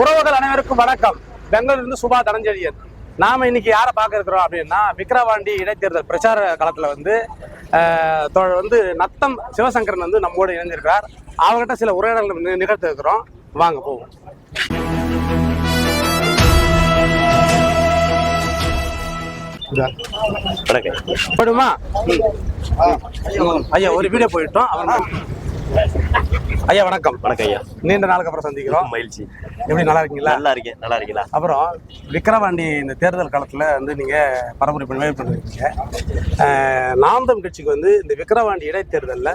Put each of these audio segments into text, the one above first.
உறவுகள் அனைவருக்கும் வணக்கம். பெங்களூர்லேருந்து சுபா தனஞ்செழியன். நாம இன்னைக்கு யாரை பார்க்க இருக்கிறோம் அப்படின்னா விக்கிரவாண்டி இடைத்தேர்தல் பிரச்சார காலத்துல வந்து வந்து நத்தம் சிவசங்கரன் வந்து நம்மோடு இணைஞ்சிருக்கிறார். அவர்கிட்ட சில உரையாடல்கள் நிகழ்த்த இருக்கிறோம். வாங்க போவோம். போடுமா ஐயா ஒரு வீடியோ போயிட்டோம். அவங்க ஐயா வணக்கம். வணக்கம் ஐயா. நீண்ட நாளுக்கு அப்புறம் சந்திக்கிறோம். மகிழ்ச்சி. எப்படி நல்லா இருக்கீங்களா? நல்லா இருக்கேன் நல்லா இருக்கீங்களா? அப்புறம் விக்கிரவாண்டி இந்த தேர்தல் காலத்தில் வந்து நீங்கள் பரப்புரை பண்ணி பண்ணிருக்கீங்க. அஹ், நாம் தமிழ் கட்சிக்கு வந்து இந்த விக்கிரவாண்டி இடைத்தேர்தலில்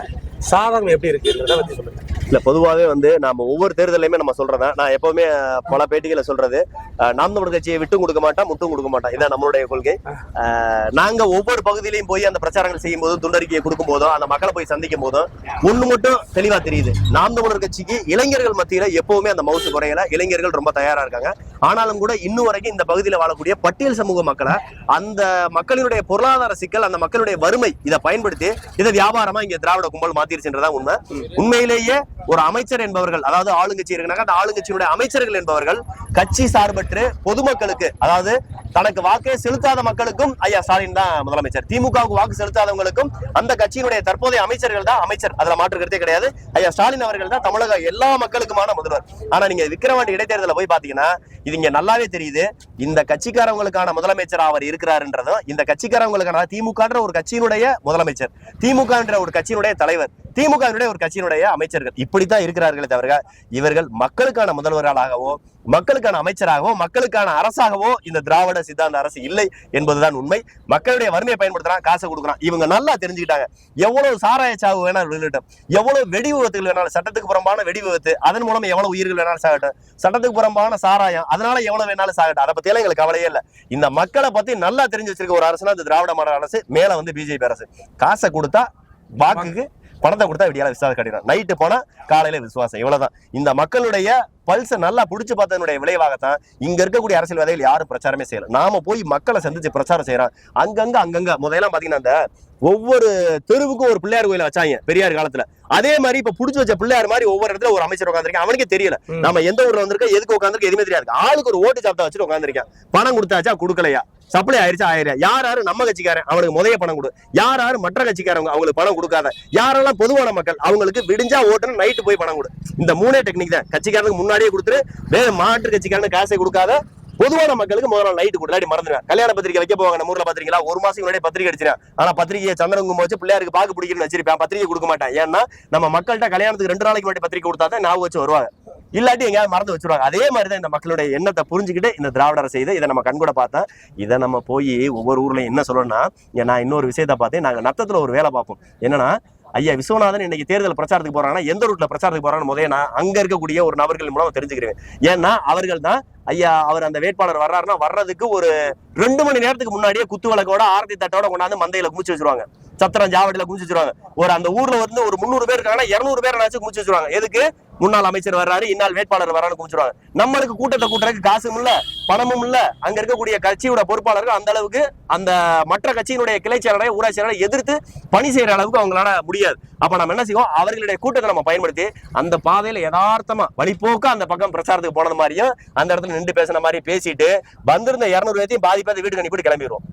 சாதகம் எப்படி இருக்குன்றத பற்றி சொல்லுங்க. இல்ல பொதுவாகவே வந்து நாம ஒவ்வொரு தேர்தலையுமே நம்ம சொல்றதா? நான் எப்பவுமே பல பேட்டிகளை சொல்றது. அஹ், நாம் தமிழ் கட்சியை விட்டும் கொடுக்க மாட்டோம் முட்டும் கொடுக்க மாட்டோம். இதான் நம்மளுடைய கொள்கை. அஹ், நாங்க ஒவ்வொரு பகுதியிலையும் போய் அந்த பிரச்சாரங்கள் செய்யும் போதும் துண்டறிக்கையை கொடுக்கும் போதும் அந்த மக்களை போய் சந்திக்கும் போதும் ஒண்ணு மட்டும் தெளிவா தெரியுது. நாம் தமிழர் கட்சிக்கு இளைஞர்கள் மத்தியில எப்பவுமே அந்த மவுசு குறையல. இளைஞர்கள் ரொம்ப தயாரா இருக்காங்க. ஆனாலும் கூட இன்னும் வரைக்கும் இந்த பகுதியில வாழக்கூடிய பட்டியல் சமூக மக்களை அந்த மக்களினுடைய பொருளாதார சிக்கல் அந்த மக்களுடைய வறுமை இதை பயன்படுத்தி இதை வியாபாரமா இங்க திராவிட கும்பல் மாத்திருச்சுன்றதா உண்மை. உண்மையிலேயே ஒரு அமைச்சர் என்பவர்கள் அதாவது ஆளுங்கட்சி இருக்கிறாங்க அந்த ஆளுங்கட்சியினுடைய அமைச்சர்கள் என்பவர்கள் கட்சி சார்பற்று பொதுமக்களுக்கு அதாவது தனக்கு வாக்கே செலுத்தாத மக்களுக்கும் ஐயா ஸ்டாலின் தான் முதலமைச்சர். திமுகவுக்கு வாக்கு செலுத்தாதவங்களுக்கும் அந்த கட்சியினுடைய தற்போதைய அமைச்சர்கள் தான் அமைச்சர். அதுல மாற்றுக்கிறதே கிடையாது. ஐயா ஸ்டாலின் அவர்கள் தான் தமிழக எல்லா மக்களுக்குமான முதல்வர். ஆனா நீங்க விக்கிரவாண்டி இடைத்தேர்தல போய் பாத்தீங்கன்னா இது இங்க நல்லாவே தெரியுது. இந்த கட்சிக்காரவங்களுக்கான முதலமைச்சர் அவர் இருக்கிறாருன்றதும் இந்த கட்சிக்காரவங்களுக்கான திமுகன்ற ஒரு கட்சியினுடைய முதலமைச்சர் திமுகன்ற ஒரு கட்சியினுடைய தலைவர் திமுகவினுடைய ஒரு கட்சியினுடைய அமைச்சர்கள் இப்படித்தான் இருக்கிறார்களே தவிர இவர்கள் மக்களுக்கான முதல்வர்களாகவோ மக்களுக்கான அமைச்சராகவோ மக்களுக்கான அரசாகவோ இந்த திராவிட சித்தாந்த அரசு இல்லை என்பதுதான் உண்மை. மக்களுடைய வறுமையை பயன்படுத்துறான் காசை கொடுக்குறான். இவங்க நல்லா தெரிஞ்சுக்கிட்டாங்க. எவ்வளவு சாராய சாவு வேணாலும் விழுகட்டும். எவ்வளவு வெடி விபத்துகள் வேணாலும் சட்டத்துக்கு புறம்பான வெடி விபத்து அதன் மூலம் எவ்வளவு உயிர்கள் வேணாலும் சாகட்டும். சட்டத்துக்கு புறம்பான சாராயம் அதனால எவ்வளவு வேணாலும் சாகட்டும். அதை பத்தியெல்லாம் எங்களுக்கு கவலையே இல்லை. இந்த மக்களை பத்தி நல்லா தெரிஞ்சு வச்சிருக்க ஒரு அரசுனா இந்த திராவிட மாடல் அரசு மேல வந்து பிஜேபி அரசு. காசை கொடுத்தா வாக்குக்கு பணத்தை கொடுத்தா விடியால விசுவாசம் கட்டிடும் நைட்டு போனா காலையில விசுவாசம். இவ்வளவுதான். இந்த மக்களுடைய பல்ஸை நல்லா புடிச்சு பார்த்ததனுடைய விளைவாகத்தான் இங்க இருக்கக்கூடிய அரசியல்வாதிகள் யாரும் பிரச்சாரமே செய்யல. நாம போய் மக்களை சந்திச்சு பிரச்சாரம் செய்யறோம் அங்கங்க அங்கங்க. முதல்லாம் பாத்தீங்கன்னா அந்த ஒவ்வொரு தெருவுக்கும் ஒரு பிள்ளையார் கோயில வச்சாங்க பெரியார் காலத்துல. அதே மாதிரி இப்ப புடிச்சு வச்ச பிள்ளையார் மாதிரி ஒவ்வொரு இடத்துல ஒரு அமைச்சர் உட்காந்துருக்கேன் அவனுக்கே தெரியல. நம்ம எந்த ஊர்ல வந்திருக்கோம் எதுக்கு உட்காந்துருக்கு எதுவுமே தெரியாது. ஆளுக்கு ஒரு ஓட்டு சாப்பிட்டா வச்சுட்டு உட்காந்துருக்கேன் பணம் கொடுத்தாச்சா கொடுக்கலையா? சப்ளை ஆயிருச்சு? ஆயிரம். யார் யாரு? நம்ம கட்சிக்காரன். அவனுக்கு முதைய பணம் கொடு. யார் யாரு? மற்ற கட்சிக்காரங்க அவங்களுக்கு பணம் கொடுக்காத. யாரெல்லாம் பொதுவான மக்கள்? அவங்களுக்கு விடிஞ்சா ஓட்டுன்னு நைட்டு போய் பணம் கொடு. இந்த மூணே டெக்னிக் தான். கட்சிக்காரனுக்கு முன்னாடியே கொடுத்துரு. வேற மாற்று கட்சிக்காரனுக்கு காசை கொடுக்காத. பொதுவான மக்களுக்கு முதல்ல நாள் நைட்டு கொடுத்தாடி மறந்துடுவேன் கல்யாண பத்திரிக்கை வைக்க போவாங்க. நம்ம ஊர்ல பாத்திரிக்கா ஒரு மாசம் முன்னாடி பத்திரிக்கை அடிச்சிருக்கேன் ஆனா பத்திரிகையை சந்திரங்குமம் வச்சு பிள்ளையாருக்கு பாக்கு பிடிக்கணும்னு வச்சிருப்பேன் பத்திரிக்கை கொடுக்க மாட்டேன். ஏன்னா நம்ம மக்கள்கிட்ட கல்யாணத்துக்கு ரெண்டு நாளைக்கு முன்னாடி பத்திரிக்கை கொடுத்தா தான் ஞாபகம் வச்சு வருவாங்க. இல்லாட்டி எங்கேயாவது மறந்து வச்சிருவாங்க. அதே மாதிரி தான் இந்த மக்களுடைய எண்ணத்தை புரிஞ்சுக்கிட்டு இந்த திராவிட அரசு செய்து இதை நம்ம கண்கூட பார்த்தா இதை நம்ம போய் ஒவ்வொரு ஊர்லயும் என்ன சொல்லணும்னா நான் இன்னொரு விஷயத்தை பார்த்தேன். நாங்கள் நத்தத்தில் ஒரு வேலை பார்ப்போம். என்னன்னா ஐயா விஸ்வநாதன் இன்னைக்கு தேர்தல் பிரச்சாரத்துக்கு போறாங்கன்னா எந்த ரூட்ல பிரச்சாரத்துக்கு போறாங்கன்னு முதல்ல நான் அங்க இருக்கக்கூடிய ஒரு நபர்கள் மூலம் தெரிஞ்சுக்கிறேன். ஏன்னா அவர்கள் தான் ஐயா அவர் அந்த வேட்பாளர் வர்றாருன்னா வர்றதுக்கு ஒரு ரெண்டு மணி நேரத்துக்கு முன்னாடியே குத்து விளக்கோட ஆரத்தி தட்டோட கொண்டாந்து மந்தையில குமிச்சு வச்சிருவாங்க. சத்திரம் ஜாவடியில குமிச்சு வச்சிருவாங்க. ஒரு அந்த ஊர்ல வந்து ஒரு முந்நூறு பேர் இருக்காங்கன்னா இருநூறு பேர் நினைச்சு குமிச்சு வச்சிருவாங்க. எதுக்கு? முன்னாள் அமைச்சர் வர்றாரு இந்நாள் வேட்பாளர் வரான்னு குமிச்சிருவாங்க நம்மளுக்கு கூட்டத்தை கூட்டுறதுக்கு காசும் இல்ல பணமும் இல்ல. அங்க இருக்கக்கூடிய கட்சியோட பொறுப்பாளர்கள் அந்த அளவுக்கு அந்த மற்ற கட்சியினுடைய கிளை செயலரை ஊராட்சி செயலரை எதிர்த்து பணி செய்யற அளவுக்கு அவங்களால முடியாது. அப்ப நம்ம என்ன செய்வோம்? அவர்களுடைய கூட்டத்தை நம்ம பயன்படுத்தி அந்த பாதையில யதார்த்தமா வழிபோக்கா அந்த பக்கம் பிரச்சாரத்துக்கு போனது மாதிரியும் அந்த இடத்துல நின்று பேசின மாதிரி பேசிட்டு வந்திருந்த இருநூறு பேர்த்தையும் பாதி வீட்டுக்கு அனுப்பிட்டு கிளம்பிடுவோம்.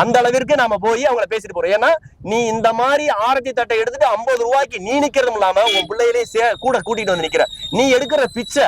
அந்த அளவிற்கு நாம போய் அவங்கள பேசிட்டு போறோம். ஏன்னா நீ இந்த மாதிரி ஆரத்தி தட்டை எடுத்துட்டு ஐம்பது ரூபாய்க்கு நீ நிக்கிறதும் இல்லாம உன் பிள்ளைகளையும் சே கூட கூட்டிட்டு வந்து நிக்கிற. நீ எடுக்கிற பிச்சை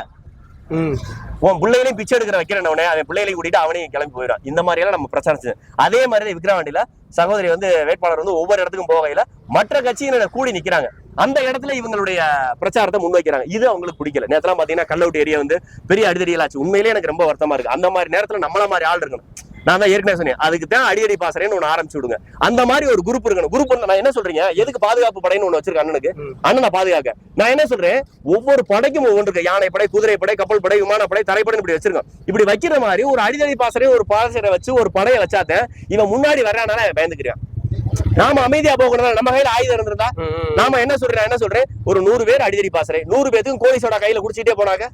உன் பிள்ளைகளையும் பிச்சை எடுக்கிற வைக்கிறனவனே அவன் பிள்ளைகளையும் கூட்டிட்டு அவனையும் கிளம்பி போயிடும் இந்த மாதிரி எல்லாம் நம்ம பிரச்சாரம் அதே மாதிரி விக்ரவாண்டியில சகோதரி வந்து வேட்பாளர் வந்து ஒவ்வொரு இடத்துக்கும் போகையில மற்ற கட்சியினர் கூடி நிக்கிறாங்க. அந்த இடத்துல இவங்களுடைய பிரச்சாரத்தை முன்வைக்கிறாங்க. இது அவங்களுக்கு பிடிக்கல. நேரத்துல பாத்தீங்கன்னா கல்லவுட்டி ஏரியா வந்து பெரிய அடிதடியலாச்சு உண்மையிலேயே எனக்கு ரொம்ப வருத்தமா இருக்கு. அந்த மாதிரி நேரத்துல நம்மள மாதிரி ஆள் இருக்கணும். நான் தான் ஏற்கனவே சொன்னேன். அதுக்கு தான் அடியடி பாசறைன்னு ஒன்று ஆரம்பிச்சு விடுங்க. அந்த மாதிரி ஒரு குரூப் இருக்கணும். குரூப் நான் என்ன சொல்றீங்க? எதுக்கு பாதுகாப்பு படைன்னு ஒன்று வச்சிருக்க அண்ணனுக்கு. அண்ணனை பாதுகாக்க. நான் என்ன சொல்றேன்? ஒவ்வொரு படைக்கும் ஒவ்வொன்று இருக்கு. யானை படை குதிரை படை கப்பல் படை விமானப்படை தரைப்படை இப்படி வச்சிருக்கோம். இப்படி வைக்கிற மாதிரி ஒரு அடிதடி பாசறை ஒரு பாசறை வச்சு ஒரு படையை வச்சாத்த இவன் முன்னாடி வர்றானால அவன் பயந்துக்கிறான். நாம அமைதியா போகணும் நம்ம கையில ஆயுதம் இருந்திருந்தா நாம என்ன சொல்றேன்? என்ன சொல்றேன்? ஒரு நூறு பேர் அடிதடி பாசறை நூறு பேத்துக்கும் கோழி சோடா கையில குடிச்சிட்டே போனாங்க.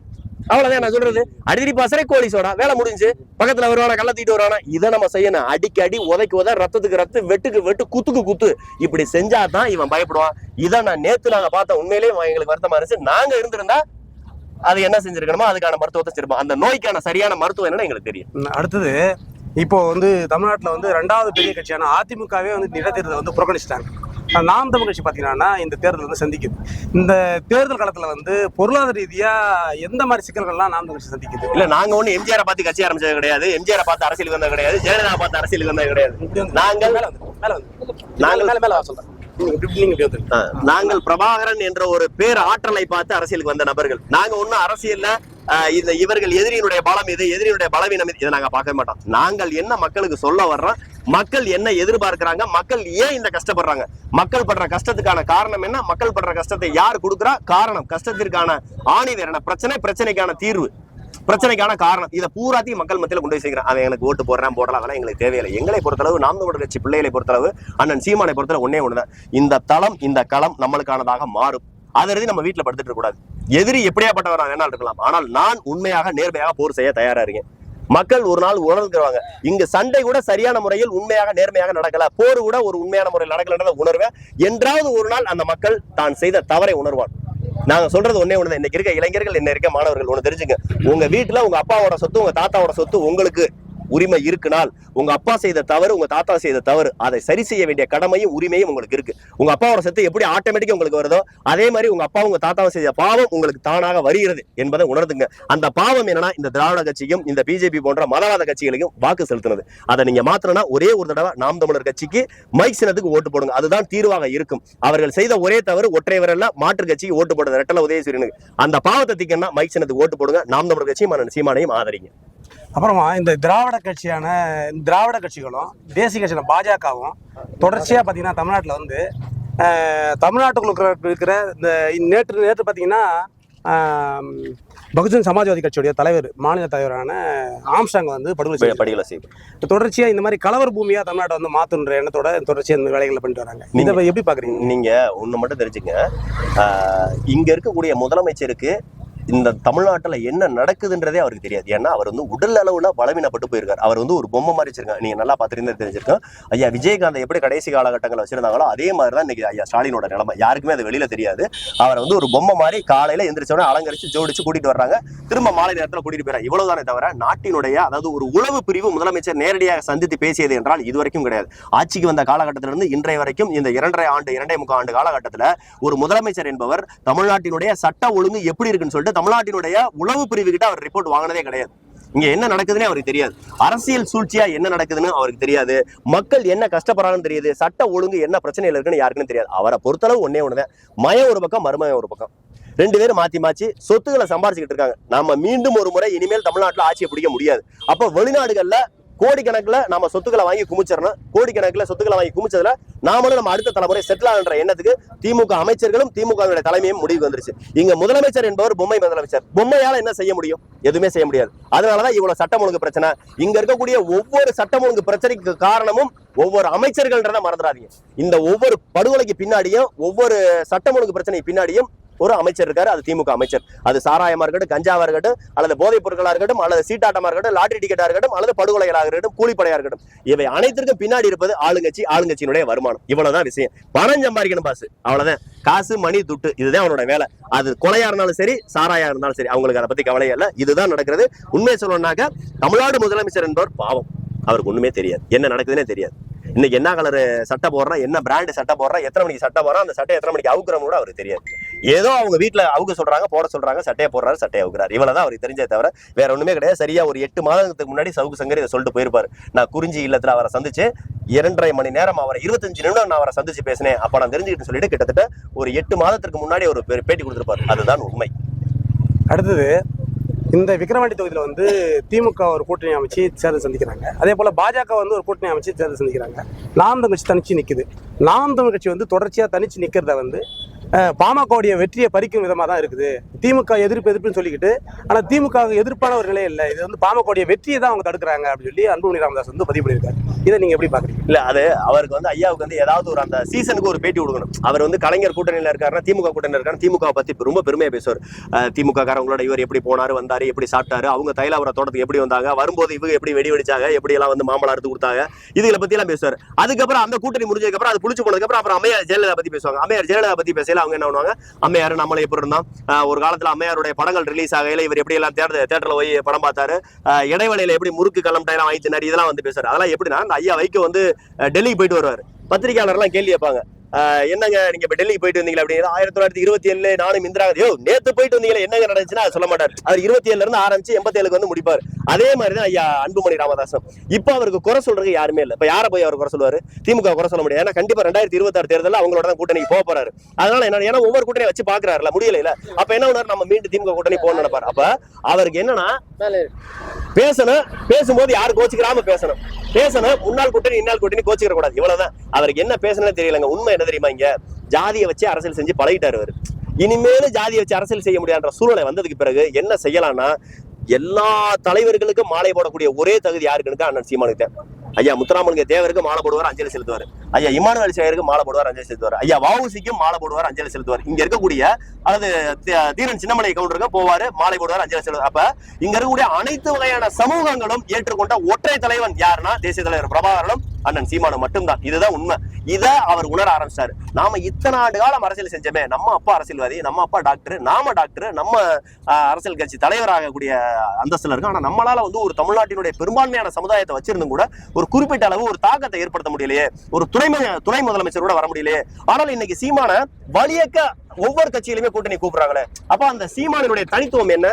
அவ்வளவுதான் நான் சொல்றது. அடிதடி பாசரே கோழி சோடா வேலை முடிஞ்சு பக்கத்துல வருவானா கள்ள தீட்டு வருவானா இதை நம்ம செய்யணும். அடிக்கு அடி உதைக்கு உத ரத்தத்துக்கு ரத்து வெட்டுக்கு வெட்டு குத்துக்கு குத்து. இப்படி செஞ்சாதான் இவன் பயப்படுவான். இதை நான் நேத்து நாங்க பார்த்தோம் உண்மையிலேயே எங்களுக்கு வருத்தமா இருந்துச்சு. நாங்க இருந்திருந்தா அது என்ன செஞ்சிருக்கணுமோ அதுக்கான மருத்துவத்தை செஞ்சிருப்போம் அந்த நோய்க்கான சரியான மருத்துவம் என்னன்னு எங்களுக்கு தெரியும். அடுத்தது இப்போ வந்து தமிழ்நாட்டில் வந்து ரெண்டாவது பெரிய கட்சியான அதிமுகவே வந்து நிலத்தேர்தலை வந்து புறக்கணிச்சிட்டாங்க. நாம் தமிழ் கட்சி பார்த்தீங்கன்னா இந்த தேர்தல் வந்து சந்திக்குது. இந்த தேர்தல் காலத்தில் வந்து பொருளாதார ரீதியாக எந்த மாதிரி சிக்கல்கள்லாம் நாம் தமிழ் கட்சி சந்திக்குது? இல்ல நாங்க ஒண்ணு எம்ஜிஆர் பார்த்து கட்சி ஆரம்பிச்சது கிடையாது. எம்ஜிஆர் பார்த்து அரசியலுக்கு வந்தது கிடையாது. ஜெயலலிதா பார்த்து அரசியலுக்கு வந்தது கிடையாது. நாங்கள் மேல வந்து மேல வந்து. நாங்கள் மேல மேல ஆ, நாங்கள் பிரபாகரன் என்ற ஒரு பேர் ஆற்றலை பார்த்து அரசியலுக்கு வந்த நபர்கள். நாங்க ஒண்ணும் அரசியல்ல இந்த இவர்கள் எதிரியினுடைய பலம் இது எதிரியினுடைய பலவீனம் இது இதை நாங்க பார்க்கவே மாட்டோம். நாங்கள் என்ன மக்களுக்கு சொல்ல வர்றோம்? மக்கள் என்ன எதிர்பார்க்கிறாங்க? மக்கள் ஏன் இந்த கஷ்டப்படுறாங்க? மக்கள் படுற கஷ்டத்துக்கான காரணம் என்ன? மக்கள் படுற கஷ்டத்தை யார் கொடுக்குறா? காரணம் கஷ்டத்திற்கான ஆணிவர் என்ன பிரச்சனை பிரச்சனைக்கான தீர்வு. பிரச்சனைக்கான காரணம். இதை பூராத்தையும் மக்கள் மத்தியில் கொண்டு போய் சேர்க்கிறேன் அவன் எனக்கு ஓட்டு போடுறான் போடலாம் அதெல்லாம் எங்களுக்கு தேவையில்லை. எங்களை பொறுத்தளவு நாம் தமிழர் கட்சி பிள்ளைகளை பொறுத்தளவு அண்ணன் சீமானை பொறுத்தளவு ஒன்னே ஒண்ணுதான். இந்த தளம் இந்த களம் நம்மளுக்கானதாக மாறும். அதை எழுதி நம்ம வீட்டில் படுத்துட்டு கூடாது எதிரி எப்படியாப்பட்டவரா வேணாலும் இருக்கலாம். ஆனால் நான் உண்மையாக நேர்மையாக போர் செய்ய தயாரா இருக்கேன். மக்கள் ஒரு நாள் உணர்ந்துருவாங்க. இங்க சண்டை கூட சரியான முறையில் உண்மையாக நேர்மையாக நடக்கல. போர் கூட ஒரு உண்மையான முறையில் நடக்கலன்றத உணர்வேன். என்றாவது ஒரு நாள் அந்த மக்கள் தான் செய்த தவறை உணர்வான் நாங்க சொல்றது ஒன்னே ஒண்ணுதான். இன்னைக்கு இருக்க இளைஞர்கள் என்ன இருக்க மாணவர்கள் ஒண்ணு தெரிஞ்சுங்க. உங்க வீட்டுல உங்க அப்பாவோட சொத்து உங்க தாத்தாவோட சொத்து உங்களுக்கு உரிமை இருக்குனால் உங்க அப்பா செய்த தவறு உங்க தாத்தா செய்த தவறு அதை சரி செய்ய வேண்டிய கடமையும் உரிமையும் உங்களுக்கு இருக்கு. உங்க அப்பாவோட சத்து எப்படி ஆட்டோமேட்டிக்கா உங்களுக்கு வருதோ அதே மாதிரி உங்க அப்பா உங்க தாத்தாவை செய்த பாவம் உங்களுக்கு தானாக வருகிறது என்பதை உணர்ந்துங்க. அந்த பாவம் என்னன்னா இந்த திராவிட கட்சியும் இந்த பிஜேபி போன்ற மதவாத கட்சிகளுக்கும் வாக்கு செலுத்தினது. அதை நீங்க மாத்திரனா ஒரே ஒரு தடவை நாம் தமிழர் கட்சிக்கு மைக் சின்னத்துக்கு ஓட்டு போடுங்க. அதுதான் தீர்வாக இருக்கும். அவர்கள் செய்த ஒரே தவறு ஒற்றை விரல்ல மாற்று கட்சிக்கு ஓட்டு போடுறது ரெட்டல உதயசூரியனுக்கு. அந்த பாவத்தை தீக்கன்னா மைக் சின்னத்துக்கு ஓட்டு போடுங்க. நாம் தமிழர் கட்சியும் சீமானையும் ஆதரிங்க. அப்புறமா இந்த திராவிட கட்சியான திராவிட கட்சிகளும் தேசிய கட்சியான பாஜகவும் தொடர்ச்சியாக பார்த்தீங்கன்னா தமிழ்நாட்டில் வந்து தமிழ்நாட்டுக்குள்ள இருக்கிற- இந்த நேற்று நேற்று பார்த்தீங்கன்னா பகுஜன் சமாஜ்வாதி கட்சியுடைய தலைவர் மாநில தலைவரான ஆம்ஸ்டாங் வந்து படுகொலை. படிகளை செய்யும் தொடர்ச்சியா இந்த மாதிரி கலவர பூமியா தமிழ்நாட்டை வந்து மாத்துன்ற எண்ணத்தோட தொடர்ச்சியா இந்த வேலைகளை பண்ணிட்டு வராங்க. இதை எப்படி பாக்குறீங்க? நீங்க ஒண்ணு மட்டும் தெரிஞ்சுங்க இங்க இருக்கக்கூடிய முதலமைச்சருக்கு இந்த தமிழ்நாட்டில் என்ன நடக்குதுன்றதே அவருக்கு தெரியாது. ஏன்னா அவர் வந்து உடல் அளவில் பலவீனப்பட்டு போயிருக்கார். அவர் வந்து ஒரு பொம்மை மாதிரி வச்சிருக்காங்க. நீங்கள் நல்லா பார்த்துருந்தா தெரிஞ்சிருக்கோம். ஐயா விஜயகாந்த் எப்படி கடைசி காலகட்டங்களில் வச்சிருந்தாங்களோ அதே மாதிரி தான் இன்னைக்கு ஐயா ஸ்டாலினோட நிலைமை. யாருக்குமே அது வெளியில் தெரியாது. அவரை வந்து ஒரு பொம்மை மாதிரி காலையில் எந்திரிச்சோட அலங்கரிச்சு ஜோடிச்சு கூட்டிட்டு வர்றாங்க. திரும்ப மாலை நேரத்தில் கூட்டிட்டு இவ்வளோ தானே தவிர நாட்டினுடைய அதாவது ஒரு உளவு பிரிவு முதலமைச்சர் நேரடியாக சந்தித்து பேசியது என்றால் இது வரைக்கும் கிடையாது. ஆட்சிக்கு வந்த காலகட்டத்திலிருந்து இன்றைய வரைக்கும் இந்த இரண்டரை ஆண்டு இரண்டே முக்கால் ஆண்டு காலகட்டத்தில் ஒரு முதலமைச்சர் என்பவர் தமிழ்நாட்டினுடைய சட்ட ஒழுங்கு எப்படி இருக்குன்னு சொல்லிட்டு தமிழ்நாட்டினுடைய உளவு பிரிவு கிட்ட அவர் ரிப்போர்ட் வாங்கினதே கிடையாது. இங்க என்ன நடக்குதுன்னு அவருக்கு தெரியாது. அரசியல் சூழ்ச்சியா என்ன நடக்குதுன்னு அவருக்கு தெரியாது. மக்கள் என்ன கஷ்டப்படுறாங்கன்னு தெரியுது. சட்ட ஒழுங்கு என்ன பிரச்சனையில இருக்குன்னு யாருக்குன்னு தெரியாது. அவரை பொறுத்தளவு ஒன்னே ஒண்ணுதான். மயம் ஒரு பக்கம் மருமயம் ஒரு பக்கம். ரெண்டு பேரும் மாத்தி மாத்தி சொத்துக்களை சம்பாரிச்சுக்கிட்டு இருக்காங்க. நம்ம மீண்டும் ஒரு முறை இனிமேல் தமிழ்நாட்டில் ஆட்சியை பிடிக்க முடியாது. அப்ப வெளிநாடுகள்ல கோடிக்கணக்கில் நம்ம சொத்துக்களை வாங்கி குமிச்சிடணும். கோடிக்கணக்கில் சொத்துக்களை வாங்கி குமிச்சதுல நாமளும் நம்ம அடுத்த தலைமுறை செட்டில் ஆகுன்ற எண்ணத்துக்கு திமுக அமைச்சர்களும் திமுக தலைமையும் முடிவுக்கு வந்துருச்சு. இங்க முதலமைச்சர் என்பவர் பொம்மை முதலமைச்சர். பொம்மையால என்ன செய்ய முடியும்? எதுவுமே செய்ய முடியாது. அதனாலதான் இவ்வளவு சட்டம் ஒழுங்கு பிரச்சனை. இங்க இருக்கக்கூடிய ஒவ்வொரு சட்டம் ஒழுங்கு பிரச்சனைக்கு காரணமும் ஒவ்வொரு அமைச்சர்கள்ன்றத மறந்துடாதீங்க. இந்த ஒவ்வொரு படுகொலைக்கு பின்னாடியும் ஒவ்வொரு சட்டம் ஒழுங்கு பிரச்சனை பின்னாடியும் ஒரு அமைச்சர் இருக்காரு அது திமுக அமைச்சர். அது சாராயமா இருக்கட்டும் கஞ்சாவா இருக்கட்டும் அல்லது போதைப் பொருட்களா இருக்கட்டும் அல்லது சீட்டாட்டமா இருக்கட்டும் லாட்டரி டிக்கெட்டா இருக்கட்டும் அல்லது படுகொலைகளாக இருக்கட்டும் கூலிப்படையா இருக்கட்டும். இவை அனைத்திற்கும் பின்னாடி இருப்பது ஆளுங்கட்சி ஆளுங்கட்சியினுடைய வருமானம். இவ்வளவுதான் விஷயம். பணம் சம்பாதிக்கணும் பாஸ் அவ்வளவுதான். காசு மணி துட்டு இதுதான் அவனோட வேலை. அது கொலையா இருந்தாலும் சரி சாராயா இருந்தாலும் சரி அவங்களுக்கு அதை பத்தி கவலையே இல்லை. இதுதான் நடக்கிறது. உண்மையை சொல்லணும்னாக்க தமிழ்நாடு முதலமைச்சர் என்பவர் பாவம். அவருக்கு ஒண்ணுமே தெரியாது. என்ன நடக்குதுன்னே தெரியாது. இன்னைக்கு என்ன கலர் சட்டை போடுறா என்ன பிராண்டு சட்டை போடுறா எத்தனை மணிக்கு சட்டை போடுறா அந்த சட்டை எத்தனை மணிக்கு அவுக்குறோம் கூட அவருக்கு தெரியாது. ஏதோ அவங்க வீட்டில் அவுக்க சொல்றாங்க போட சொல்றாங்க சட்டையை போடுறாரு சட்டையை அவுக்குறாரு. இவ்வளவுதான் அவருக்கு தெரிஞ்சே தவிர வேற ஒண்ணுமே கிடையாது. சரியா ஒரு எட்டு மாதத்துக்கு முன்னாடி சவுக்கு சங்கர் இதை சொல்லிட்டு போயிருப்பாரு. நான் குறிஞ்சி இல்லத்துல அவரை சந்திச்சு இரண்டரை மணி நேரம் அவரை இருபத்தஞ்சு நிமிடம் நான் அவரை சந்திச்சு பேசினேன். அப்போ நான் தெரிஞ்சுக்கிட்டு சொல்லிட்டு கிட்டத்தட்ட ஒரு எட்டு மாதத்திற்கு முன்னாடி ஒரு பேட்டி கொடுத்துருப்பாரு. அதுதான் உண்மை. அடுத்தது இந்த விக்ரவாண்டி தொகுதியில் வந்து திமுக ஒரு கூட்டணி அமைச்சு தேர்தல் சந்திக்கிறாங்க. அதே போல பாஜக வந்து ஒரு கூட்டணி அமைச்சு தேர்தல் சந்திக்கிறாங்க. நாம் தமிழ் கட்சி தனிச்சு நிக்குது. நாம் தமிழ் கட்சி வந்து தொடர்ச்சியா தனிச்சு நிக்கிறத வந்து பாமகவுடைய வெற்றியை பறிக்கும் விதமாக தான் இருக்குது. திமுக எதிர்ப்பு எதிர்ப்புன்னு சொல்லிக்கிட்டு ஆனால் திமுக எதிர்ப்பான ஒரு நிலை இல்லை. இது வந்து பாமகவுடைய வெற்றியை தான் அவங்க தடுக்கிறாங்க அப்படின்னு சொல்லி அன்புமணி ராமதாஸ் வந்து பதிவு பண்ணியிருக்காரு இதை நீங்க எப்படி பாக்குறீங்க? இல்ல அது அவருக்கு வந்து ஐயாவுக்கு வந்து ஏதாவது ஒரு அந்த சீசனுக்கு ஒரு பேட்டி கொடுக்கணும். அவர் வந்து கலைஞர் கூட்டணியில இருக்காருன்னா திமுக கூட்டணி இருக்காரு திமுக பத்தி ரொம்ப பெருமையா பேசுவார். திமுக காரங்களோட இவர் எப்படி போனாரு வந்தாரு எப்படி சாப்பிட்டாரு அவங்க தைலாவர தோட்டத்துக்கு எப்படி வந்தாங்க வரும்போது இவங்க எப்படி வெடி வெடிச்சாங்க எப்படி எல்லாம் வந்து மாமலம் அறுத்து கொடுத்தாங்க இதுகளை பத்தி எல்லாம் பேசுவார். அதுக்கப்புறம் அந்த கூட்டணி முடிஞ்சதுக்கு அப்புறம் அது புடிச்சு போனதுக்கு அப்புறம் அப்புறம் அம்மையார் ஜெயலலிதா பத்தி பேசுவாங்க. அம்மையார் ஜெயலலிதா பத்தி பேசல அவங்க என்ன பண்ணுவாங்க? அம்மையார் நம்மளை எப்படி இருந்தோம்? ஒரு காலத்துல அம்மையாருடைய படங்கள் ரிலீஸ் ஆகையில இவர் எப்படி எல்லாம் தேட்டர் தேட்டர்ல போய் படம் பார்த்தாரு? இடைவெளியில் எப்படி முறுக்கு கலம் டைலாம் வாங்கி தின்னாரு இதெல்லாம் வந்து பேசுறாரு அதெல்லாம் எப்படின்னா அந்த ஐயா வைக்க வந்து டெல்லிக்கு போயிட்டு வருவார். பத்திரிகையாளர்லாம் கேள்வி கேட்பாங்க. என்னங்க நீங்க இப்ப டெல்லிக்கு போயிட்டு வந்தீங்களா அப்படின்னு ஆயிரத்தி தொள்ளாயிரத்தி இருபத்தி ஏழுல நானும் இந்திரா யோ நேத்து போயிட்டு வந்தீங்களா என்னங்க நடந்துச்சுன்னா சொல்ல மாட்டார். அவர் இருபத்தி ஏழுல இருந்து ஆரம்பிச்சு எண்பத்தி ஏழுக்கு வந்து முடிப்பார். அதே மாதிரி தான் ஐயா அன்புமணி ராமதாசன் இப்ப அவருக்கு குறை சொல்றதுக்கு யாருமே இல்லை. இப்ப யாரை போய் அவர் குறை சொல்லுவாரு? திமுக குறை சொல்ல முடியாது. ஏன்னா கண்டிப்பா ரெண்டாயிரத்தி இருபத்தாறு தேர்தலில் அவங்களோட தான் கூட்டணிக்கு போக போறாரு. அதனால என்ன ஏன்னா ஒவ்வொரு கூட்டணி வச்சு பாக்குறாருல முடியல இல்ல அப்ப என்ன பண்ணாரு நம்ம மீண்டும் திமுக கூட்டணி போகணும்னு நினைப்பாரு. அப்ப அவருக்கு என்னன்னா பேசணும். பேசும்போது யாரு கோச்சிக்கிறாம பேசணும். பேசணும். முன்னாள் கூட்டணி இன்னாள் கூட்டணி கோச்சிக்கிற கூடாது இவ்வளவுதான். அவருக்கு என்ன பேசணும்னு தெரியலங்க. உண்மை என்ன தெரியுமா இங்க? ஜாதியை வச்சு அரசியல் செஞ்சு பழகிட்டாரு அவர் இனிமேலும் ஜாதியை வச்சு அரசியல் செய்ய முடியாத சூழ்நிலை வந்ததுக்கு பிறகு என்ன செய்யலாம்னா எல்லா தலைவர்களுக்கும் மாலை போடக்கூடிய ஒரே தகுதி யாருக்குன்னு அண்ணன் சீமானுக்கு ஐயா முத்துராமலிங்க தேவருக்கு மாலை போடுவார் அஞ்சலி செலுத்துவார். ஐயா இமானுவேல் சேகருக்கு மாலை போடுவார் அஞ்சலி செலுத்துவார். ஐயா வவுசிக்கும் மாலை போடுவார் அஞ்சலி செலுத்துவார். இங்க இருக்கக்கூடிய அதாவது தீரன் சின்னமலை கவுண்டருக்கு போவாரு மாலை போடுவார் அஞ்சலி செலுத்துவார். அப்ப இங்க இருக்கக்கூடிய அனைத்து வகையான சமூகங்களும் ஏற்றுக்கொண்ட ஒற்றை தலைவன் யாருன்னா தேசிய தலைவர் பிரபாகரனும் அண்ணன் சீமானம் மட்டும்தான். இதுதான் உண்மை. இதை அவர் உணர ஆரம்பிச்சாரு. நாம இத்தனை ஆண்டு காலம் அரசியல் செஞ்சோமே நம்ம அப்பா அரசியல்வாதி நம்ம அப்பா டாக்டர் நாம டாக்டர் நம்ம ஆஹ், அரசியல் கட்சி தலைவராகக்கூடிய அந்தஸ்தில் இருக்கும். ஆனா நம்மளால வந்து ஒரு தமிழ்நாட்டினுடைய பெரும்பான்மையான சமுதாயத்தை வச்சிருந்தும் கூட ஒரு குறிப்பிட்ட அளவு ஒரு தாக்கத்தை ஏற்படுத்த முடியலையே. ஒரு துணை துணை முதலமைச்சர் கூட வர முடியலையே. ஆனால் இன்னைக்கு சீமான வலியக்க ஒவ்வொரு கட்சியிலுமே கூட்டணி கூப்பிடுறாங்களே. அப்ப அந்த சீமானினுடைய தனித்துவம் என்ன?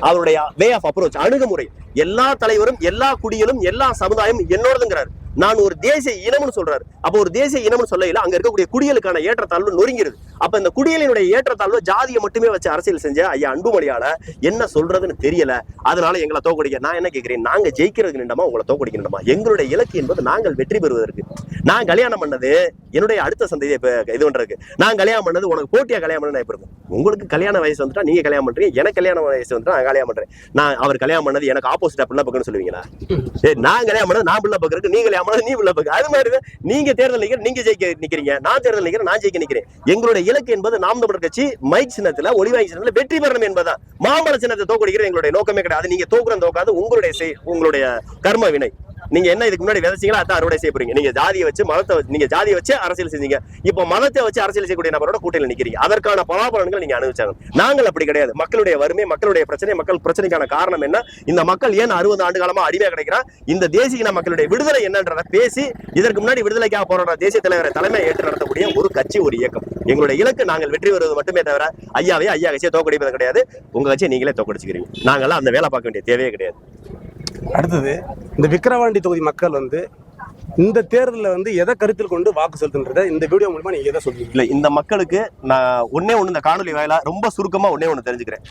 அவருடைய வே ஆஃப் அப்ரோச் அணுகுமுறை. எல்லா தலைவரும் எல்லா குடியிலும் எல்லா சமுதாயமும் என்னோடதுங்கிறார். நான் ஒரு தேசிய இனம்னு சொல்றாரு. அப்ப ஒரு தேசிய இனம்னு சொல்லையில அங்க இருக்கக்கூடிய குடியலுக்கான ஏற்றத்தாழ்வு நொறுங்கிறது அப்ப இந்த குடியலினுடைய ஏற்றத்தாழ்வு ஜாதியை மட்டுமே வச்சு அரசியல் செஞ்ச ஐயா அன்புமணியால என்ன சொல்றதுன்னு தெரியல. அதனால எங்களை தோக்கடிக்க நான் என்ன கேட்கிறேன் நாங்க ஜெயிக்கிறதுக்கு நின்றமா? உங்களை தோக்கடிக்க நின்றமா? எங்களுடைய இலக்கு என்பது நாங்கள் வெற்றி பெறுவதற்கு. நான் கல்யாணம் பண்ணது என்னுடைய அடுத்த சந்ததியை இப்போ இது பண்ணுறது நான் கல்யாணம் பண்ணது உனக்கு போட்டியா கல்யாணம் பண்ண இப்போ இருக்கும்? உங்களுக்கு கல்யாண வயசு வந்துட்டா நீங்க கல்யாணம் பண்ணுறீங்க எனக்கு கல்யாண வயசு வந்துட்டு நான் கல்யாணம் பண்ணுறேன் நான் அவர் கல்யாணம் பண்ணது எனக்கு ஆப்போசிட்டா பிள்ளை பக்கம்னு சொல்லுவீங்களா? சரி நான் கல்யாணம் பண்ணது நான் பிள்ளை பக்கம் நீ கல்யாணம் பண்ணது நீ பிள்ளை பக்கம். அது மாதிரி தான் நீங்க தேர்தல் நிற்கிற நீங்க ஜெயிக்க நிக்கிறீங்க. நான் தேர்தல் நிற்கிறேன் நான் ஜெயிக்க நிக்கிறேன். எங்களுடைய இலக்கு என்பது நாம் தமிழர் கட்சி மைக் சின்னத்துல ஒளிவாய் சின்னத்தில் வெற்றி பெறணும் என்பதுதான். மாம்பழ சின்னத்தை தோக்கடிக்கிறது எங்களுடைய நோக்கமே கிடையாது. நீங்க தோக்குறம் தோக்காது உங்களுடைய உங்களுடைய கர்ம வினை. நீங்க என்ன இதுக்கு முன்னாடி விதைச்சீங்களா அதான் அறுவடை செய்ய போறீங்க. நீங்க ஜாதியை வச்சு மதத்தை வச்சு- நீங்க ஜாதியை வச்சு அரசியல் செஞ்சீங்க. இப்போ மதத்தை வச்சு அரசியல் செய்யக்கூடிய நபரோட கூட்டணியில் நிக்கிறீங்க. அதற்கான பலாபலன்கள் நீங்க அனுபவிச்சாங்க. நாங்கள் அப்படி கிடையாது. மக்களுடைய வறுமை மக்களுடைய பிரச்சனை மக்கள் பிரச்சனைக்கான காரணம் என்ன? இந்த மக்கள் ஏன் அறுபது ஆண்டு காலமா அடிமையா கிடைக்கிறான்? இந்த தேசிய மக்களுடைய விடுதலை என்னன்றத பேசி இதற்கு முன்னாடி விடுதலைக்காக போராடுற தேசிய தலைவரை தலைமை ஏற்று நடத்தக்கூடிய ஒரு கட்சி ஒரு இயக்கம். எங்களுடைய இலக்கு நாங்கள் வெற்றி பெறுவது மட்டுமே தவிர ஐயாவே ஐயா கட்சியை தோக்கடிப்பது கிடையாது. உங்க கட்சியை நீங்களே தோக்கடிச்சுக்கிறீங்க. நாங்களாம் அந்த வேலை பார்க்க வேண்டிய தேவையே கிடையாது. அடுத்தது இந்த விக்கிரவாண்டி தொகுதி மக்கள் வந்து இந்த தேர்தலில் வந்து எதை கருத்தில் கொண்டு வாக்கு செலுத்துன்றத இந்த வீடியோ மூலமா நீங்க எதை சொல்றீங்க? இல்லை இந்த மக்களுக்கு நான் ஒன்னே ஒன்று இந்த காணொலி வாயிலா ரொம்ப சுருக்கமா ஒன்னே ஒன்று தெரிஞ்சுக்கிறேன்.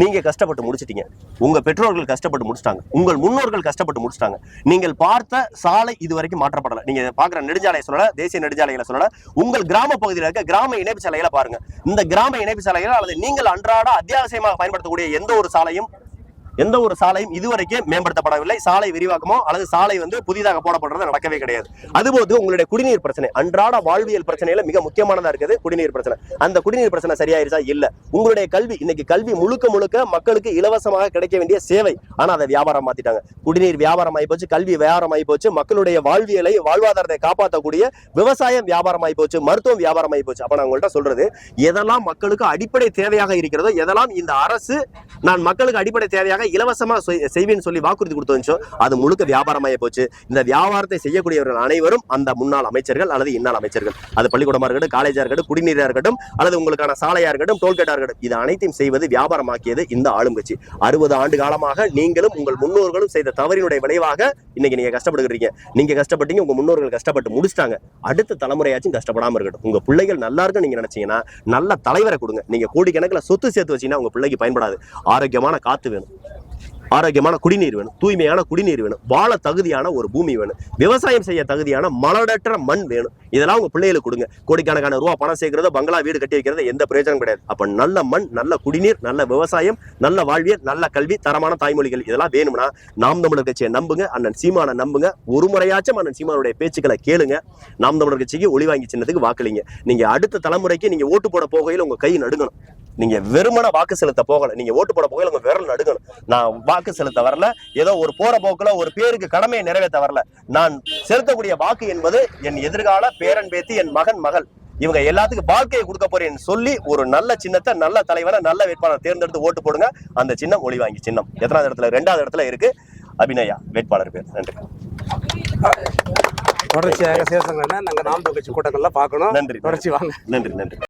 நீங்க கஷ்டப்பட்டு முடிச்சிட்டீங்க. உங்க பெற்றோர்கள் கஷ்டப்பட்டு முடிச்சிட்டாங்க. உங்கள் முன்னோர்கள் கஷ்டப்பட்டு முடிச்சிட்டாங்க. நீங்கள் பார்த்த சாலை இது வரைக்கும் மாற்றப்படல. நீங்க பாக்குற நெடுஞ்சாலையை சொல்லல தேசிய நெடுஞ்சாலைகளை சொல்லல. உங்கள் கிராம பகுதியில் இருக்க கிராம இணைப்பு சாலைகளை பாருங்க. இந்த கிராம இணைப்பு சாலைகள் அல்லது நீங்கள் அன்றாட அத்தியாவசியமாக பயன்படுத்தக்கூடிய எந்த ஒரு சாலையும் எந்த ஒரு சாலையும் இதுவரைக்கும் மேம்படுத்தப்படவில்லை. சாலை விரிவாக்கமோ அல்லது சாலை வந்து புதிதாக போடப்படுறது நடக்கவே கிடையாது. அதுபோது உங்களுடைய குடிநீர் பிரச்சனை அன்றாட வாழ்வியல் பிரச்சனையில மிக முக்கியமானதா இருக்குது குடிநீர் பிரச்சனை. அந்த குடிநீர் பிரச்சனை சரியாயிருச்சா? இல்ல. உங்களுடைய கல்வி இன்னைக்கு கல்வி முழுக்க முழுக்க மக்களுக்கு இலவசமாக கிடைக்க வேண்டிய சேவை. ஆனா அதை வியாபாரம் மாத்திட்டாங்க. குடிநீர் வியாபாரம் ஆகி போச்சு கல்வி வியாபாரம் ஆகி போச்சு மக்களுடைய வாழ்வியலை வாழ்வாதாரத்தை காப்பாற்றக்கூடிய விவசாயம் வியாபாரம் ஆகி போச்சு மருத்துவம் வியாபாரம் ஆகி போச்சு. அப்ப நான் உங்கள்கிட்ட சொல்றது எதெல்லாம் மக்களுக்கு அடிப்படை தேவையாக இருக்கிறதோ எதெல்லாம் இந்த அரசு நான் மக்களுக்கு அடிப்படை தேவையாக இலவசமா செய்- செய்வேன்னு சொல்லி வாக்குறுதி கொடுத்து வந்துச்சோ அது முழுக்க வியாபாரமாகி போச்சு. இந்த வியாபாரத்தை செய்யக்கூடியவர்கள் அனைவரும் அந்த முன்னாள் அமைச்சர்கள் அல்லது இன்னாள் அமைச்சர்கள். அது பள்ளிக்கூடமாக இருக்கட்டும் காலேஜாக இருக்கட்டும் குடிநீராக இருக்கட்டும் அல்லது உங்களுக்கான சாலையாக இருக்கட்டும் டோல்கேட்டாக இருக்கட்டும் இது அனைத்தையும் செய்வது வியாபாரமாக்கியது இந்த ஆளுங்கட்சி அறுபது ஆண்டு காலமாக நீங்களும் உங்கள் முன்னோர்களும் செய்த தவறினுடைய விளைவாக இன்னைக்கு நீங்கள் கஷ்டப்படுகிறீங்க நீங்கள் கஷ்டப்பட்டீங்க உங்கள் முன்னோர்கள் கஷ்டப்பட்டு முடிச்சிட்டாங்க. அடுத்த தலைமுறையாச்சும் கஷ்டப்படாமல் இருக்கட்டும். உங்கள் பிள்ளைகள் நல்லா இருக்குன்னு நீங்கள் நினச்சிங்கன்னா நல்ல தலைவரை கொடுங்க. நீங்க கோடிக்கணக்கில் சொத்து சேர்த்து வச்சிங்கன்னா உங்கள் பிள்ளைக்கு பயன்படாது. ஆரோக்கியமான காற்று வேணும். ஆரோக்கியமான குடிநீர் வேணும் தூய்மையான குடிநீர் வேணும் வாழ தகுதியான ஒரு பூமி வேணும் விவசாயம் செய்ய தகுதியான மலடற்ற மண் வேணும். இதெல்லாம் உங்க பிள்ளைகளுக்கு கொடுங்க. கோடிக்கணக்கான ரூபா பணம் சேர்க்கிறதோ பங்களா வீடு கட்டி வைக்கிறது எந்த பிரயோஜனம் கிடையாது. அப்ப நல்ல மண் நல்ல குடிநீர் நல்ல விவசாயம் நல்ல வாழ்வியல் நல்ல கல்வி தரமான தாய்மொழிகள் இதெல்லாம் வேணும்னா நாம் தமிழர் கட்சியை நம்புங்க அண்ணன் சீமானை நம்புங்க. ஒரு முறையாச்சும் அண்ணன் சீமானுடைய பேச்சுக்களை கேளுங்க. நாம் தமிழர் கட்சிக்கு ஒளி வாங்கி சின்னத்துக்கு வாக்களிங்க. நீங்க அடுத்த தலைமுறைக்கு நீங்க ஓட்டு போட போகையில் உங்க கை நடுங்கணும். நீங்க வெறுமன வாக்கு செலுத்த போகல. நீங்க ஓட்டு போட போகையில உங்க விரல் நடுங்கணும். நான் வாக்கு செலுத்த வரல. ஏதோ ஒரு போற போக்குல ஒரு பேருக்கு கடமையை நிறைவேற்ற வரல. நான் செலுத்தக்கூடிய வாக்கு என்பது என் எதிர்கால பேரன் பேத்தி என் மகன் மகள். இவங்க எல்லாத்துக்கும் வாழ்க்கையை கொடுக்க போறேன்னு சொல்லி ஒரு நல்ல சின்னத்தை நல்ல தலைவரை நல்ல வேட்பாளர் தேர்ந்தெடுத்து ஓட்டு போடுங்க. அந்த சின்னம் ஒளி வாங்கி சின்னம். எத்தனாவது இடத்துல? ரெண்டாவது இடத்துல இருக்கு. அபிநயா வேட்பாளர் பேர். நன்றி. தொடர்ச்சியாக சிவசங்கரனை நாங்க நாம் கட்சி கூட்டங்கள்ல பார்க்கணும். நன்றி. தொடர்ச்சி வாங்க. நன்றி நன்றி.